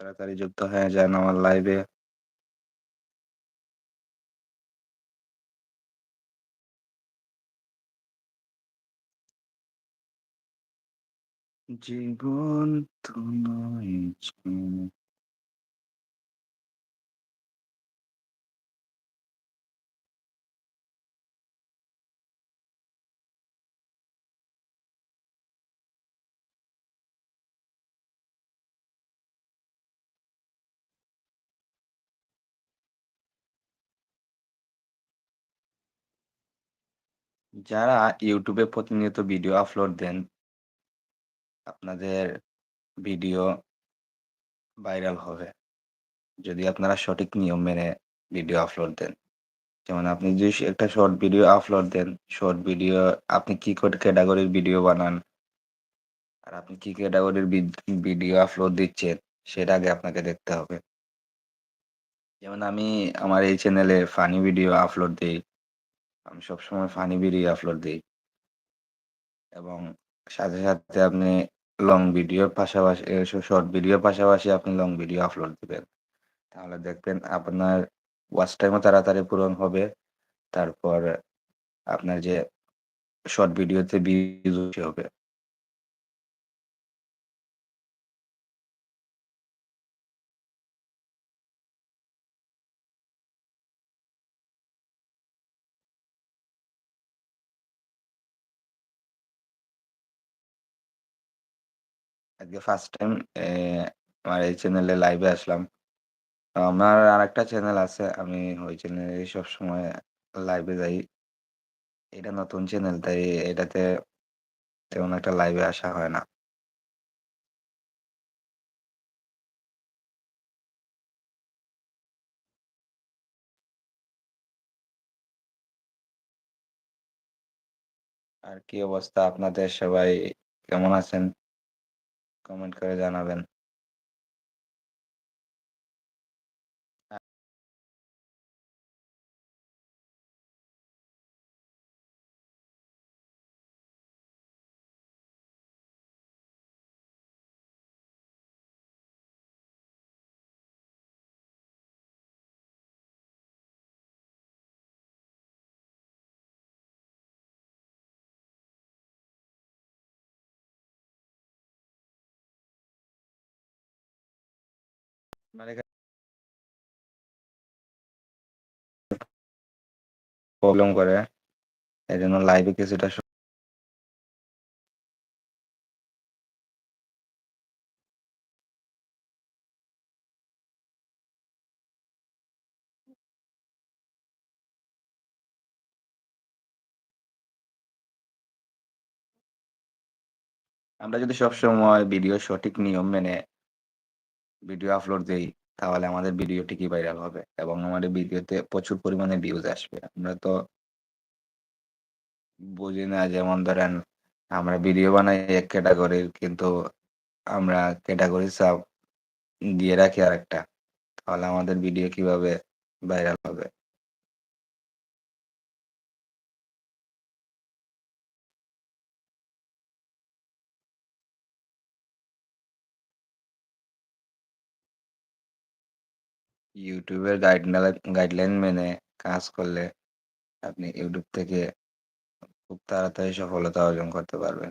তাড়াতাড়ি যুক্ত হয়ে যান আমার লাইভে। জীবন তো নয় যারা ইউটিউবে প্রতিনিয়ত ভিডিও আপলোড দেন আপনাদের ভিডিও ভাইরাল হবে। যদি আপনারা সঠিক নিয়ম মেনে ভিডিও আপলোড দেন। যেমন আপনি যদি একটা শর্ট ভিডিও আপলোড দেন, শর্ট ভিডিও আপনি কি ক্যাটেগরির ভিডিও বানান আর আপনি কি ক্যাটাগরির ভিডিও আপলোড দিচ্ছেন, সেটা আগে আপনাকে দেখতে হবে। যেমন আমি আমার এই চ্যানেলে ফানি ভিডিও আপলোড দেই। আমি সবসময় ফানি ভিডিও আপলোড দিই এবং সাথে, সাথে আপনি লং ভিডিওর পাশাপাশি শর্ট ভিডিওর পাশাপাশি আপনি লং ভিডিও আপলোড দিবেন। তাহলে দেখবেন আপনার ওয়াচ টাইমও তাড়াতাড়ি পূরণ হবে। তারপর আপনার যে শর্ট ভিডিওতে ভিউজ হবে। আজকে ফার্স্ট টাইম আমার এই চ্যানেলে লাইভে আসলাম। আমার আরেকটা চ্যানেল আছে। আমি ওই চ্যানেলে সবসময় লাইভে যাই। এটা নতুন চ্যানেল তাই এটাতে তেমন একটা লাইভে আসা হয় না। আর কি অবস্থা আপনাদের সবাই কেমন আছেন? কমেন্ট করে জানাবেন। মানে প্রবলেম করে। এজন্য লাইভে কিছুটা আমরা যদি সবসময় ভিডিও সঠিক নিয়ম মেনে ভিডিও আপলোড দিই, তাহলে আমাদের ভিডিও ঠিকই ভাইরাল হবে এবং আমাদের ভিডিওতে প্রচুর পরিমাণে ভিউজ আসবে। আমরা তো বুঝি না, যেমন ধরেন আমরা ভিডিও বানাই এক ক্যাটাগরির কিন্তু আমরা ক্যাটাগরি সাব দিয়ে রাখি আর একটা তাহলে আমাদের ভিডিও কীভাবে ভাইরাল হবে? YouTube গাইডলাইন গাইডলাইন মেনে কাজ করলে আপনি ইউটিউব থেকে খুব তাড়াতাড়ি সফলতা অর্জন করতে পারবেন।